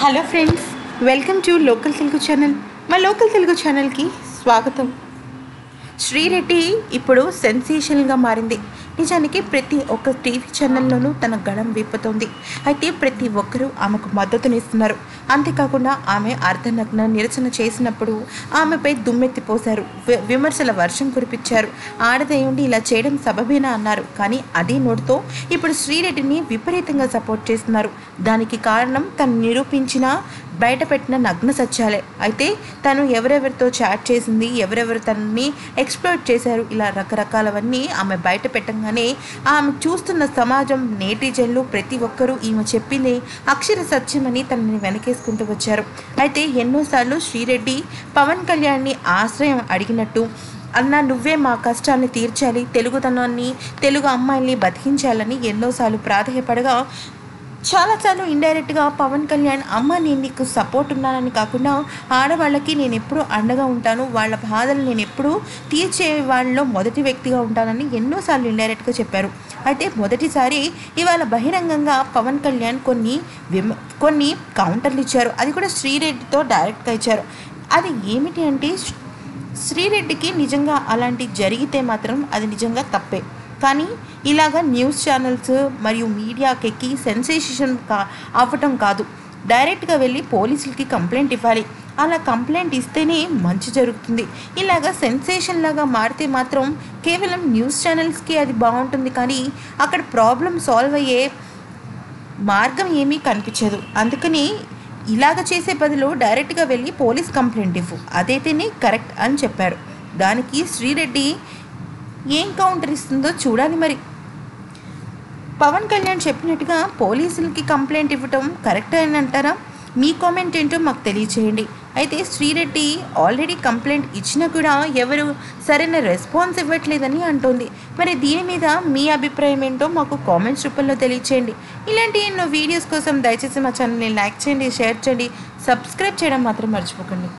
Hello friends welcome to local Telugu channel మా local Telugu ఛానల్కి స్వాగతం. శ్రీరెడ్డి ఇప్పుడు సెన్సేషనల్గా మారింది. నిజానికి ప్రతి ఒక్క టీవీ ఛానల్లోనూ తన గళం విప్పుతోంది. అయితే ప్రతి ఒక్కరూ ఆమెకు మద్దతునిస్తున్నారు. అంతేకాకుండా ఆమె అర్ధనగ్న నిరసన చేసినప్పుడు ఆమెపై దుమ్మెత్తిపోశారు. విమర్శల వర్షం కురిపించారు. ఆడదై ఉండి ఇలా చేయడం సబబేనా అన్నారు. కానీ అదే నోటితో ఇప్పుడు శ్రీరెడ్డిని విపరీతంగా సపోర్ట్ చేస్తున్నారు. దానికి కారణం తను నిరూపించిన బయటపెట్టిన నగ్న సత్యాలే. అయితే తను ఎవరెవరితో చాట్ చేసింది ఎవరెవరు తనని ఎక్స్ప్లోర్ చేశారు ఇలా రకరకాలవన్నీ ఆమె బయట పెట్టంగానే ఆమె చూస్తున్న సమాజం నేటిజన్లు ప్రతి ఒక్కరూ ఈమె చెప్పింది అక్షర సత్యమని తనని వెనకేసుకుంటూ వచ్చారు. అయితే ఎన్నోసార్లు శ్రీరెడ్డి పవన్ కళ్యాణ్ని ఆశ్రయం అడిగినట్టు అన్న నువ్వే మా కష్టాన్ని తీర్చాలి తెలుగుతనాన్ని తెలుగు అమ్మాయిల్ని బతికించాలని ఎన్నోసార్లు ప్రాధాయపడగా చాలాసార్లు ఇండైరెక్ట్గా పవన్ కళ్యాణ్ అమ్మ నేను నీకు సపోర్ట్ ఉన్నానని కాకుండా ఆడవాళ్ళకి నేను ఎప్పుడూ అండగా ఉంటాను వాళ్ళ బాధలు నేను ఎప్పుడూ తీర్చే వాళ్ళలో మొదటి వ్యక్తిగా ఉంటానని ఎన్నోసార్లు ఇండైరెక్ట్గా చెప్పారు. అయితే మొదటిసారి ఇవాళ బహిరంగంగా పవన్ కళ్యాణ్ కొన్ని విమ కొన్ని కౌంటర్లు ఇచ్చారు. అది కూడా శ్రీరెడ్డితో డైరెక్ట్గా ఇచ్చారు. అది ఏమిటి అంటే శ్రీరెడ్డికి నిజంగా అలాంటి జరిగితే మాత్రం అది నిజంగా తప్పే. కానీ ఇలాగా న్యూస్ ఛానల్స్ మరియు మీడియాకి ఎక్కి సెన్సేషన్ కా అవ్వటం కాదు. డైరెక్ట్గా వెళ్ళి పోలీసులకి కంప్లైంట్ ఇవ్వాలి. అలా కంప్లైంట్ ఇస్తేనే మంచి జరుగుతుంది. ఇలాగా సెన్సేషన్ లాగా మారితే మాత్రం కేవలం న్యూస్ ఛానల్స్కి అది బాగుంటుంది కానీ అక్కడ ప్రాబ్లం సాల్వ్ అయ్యే మార్గం ఏమీ కనిపించదు. అందుకని ఇలాగ చేసే బదులు డైరెక్ట్గా వెళ్ళి పోలీస్ కంప్లైంట్ ఇవ్వు. అదైతేనే కరెక్ట్ అని చెప్పారు. దానికి శ్రీరెడ్డి ఏం కౌంటర్ ఇస్తుందో చూడాలి మరి. పవన్ కళ్యాణ్ చెప్పినట్టుగా పోలీసులకి కంప్లైంట్ ఇవ్వటం కరెక్ట్ అని అంటారా? మీ కామెంట్ ఏంటో మాకు తెలియచేయండి. అయితే శ్రీరెడ్డి ఆల్రెడీ కంప్లైంట్ ఇచ్చినా కూడా ఎవరు సరైన రెస్పాన్స్ ఇవ్వట్లేదని అంటోంది. మరి దీని మీద మీ అభిప్రాయం ఏంటో మాకు కామెంట్స్ రూపంలో తెలియచేయండి. ఇలాంటి ఎన్నో వీడియోస్ కోసం దయచేసి మా ఛానల్ని లైక్ చేయండి షేర్ చేయండి సబ్స్క్రైబ్ చేయడం మాత్రం మర్చిపోకండి.